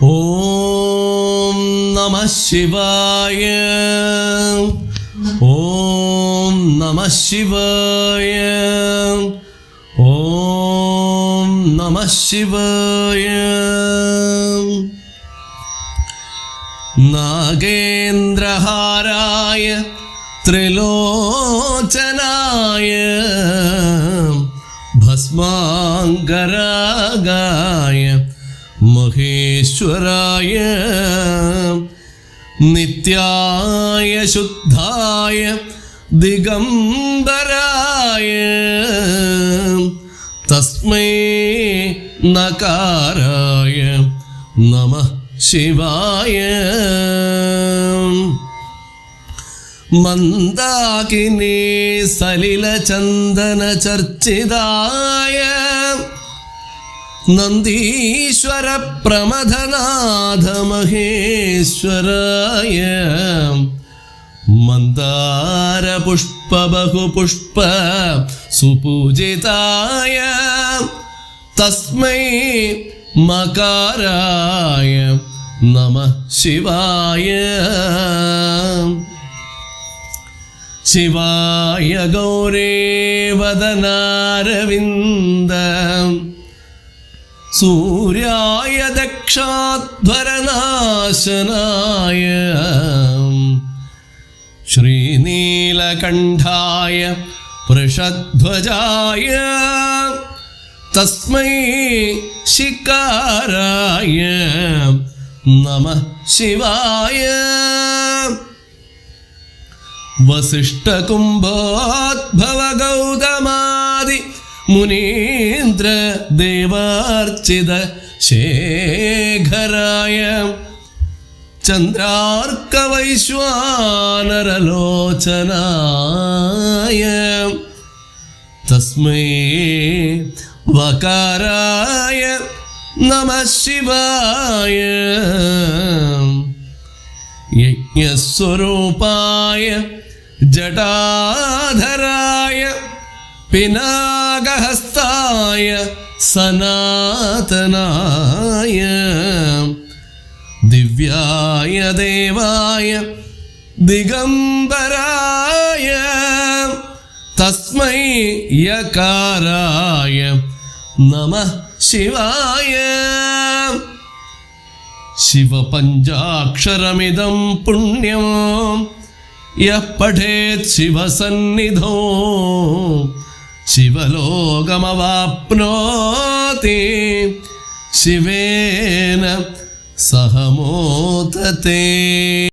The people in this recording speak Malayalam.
ഓം നമ ശിവായ ഓം നമ ശിവായ ഓം നമ ശിവായ നാഗേന്ദ്രഹാരായ ത്രിലോചനായ ഭസ്മാങ്കരാഗായ മഹേശ്വരായ നിത്യായ ശുദ്ധായ ദിഗംബരായ തസ്മൈ നകാരായ നമ ശിവായ. മന്ദാകിനി സലില ചന്ദന ചർച്ചിതായ നന്ദീശ്വര പ്രമഥനാഥ മഹേശ്വരായ മന്ദാര പുഷ്പ ബഹുപുഷ്പ സുപൂജിതായ തസ്മൈ മകാരായ നമ ശിവായ. ശിവായ ഗൗരേ വദനാരവിന്ദ സൂര്യായ ദക്ഷാധ്വരനാശനായ ശ്രീനീലകണ്ഠായ വൃഷധ്വജായ തസ്മൈ ശിക്കാരായ നമ ശിവായ. വസിഷ്ഠകുംഭോദ്ഭവ ഗൗതമാദി മുനീന്ദ്ര ദേവാർച്ചിത ശേഖരായ ചന്ദ്രാർക്ക വൈശ്വാനരലോചനായ തസ്മൈ വകാരായ നമ ശിവായ യജ്ഞസ്വരൂപായ ജടാധരായ पिनागहस्ताय सनातनाय दिव्याय देवाय दिगम्बराय तस्मै यकाराय नमः शिवाय शिवपञ्चाक्षरमिदं पुण्यं यः पठेत् शिवसन्निधो ശിവലോകമവാപ്നോതി ശിവേന സഹമോദത്തെ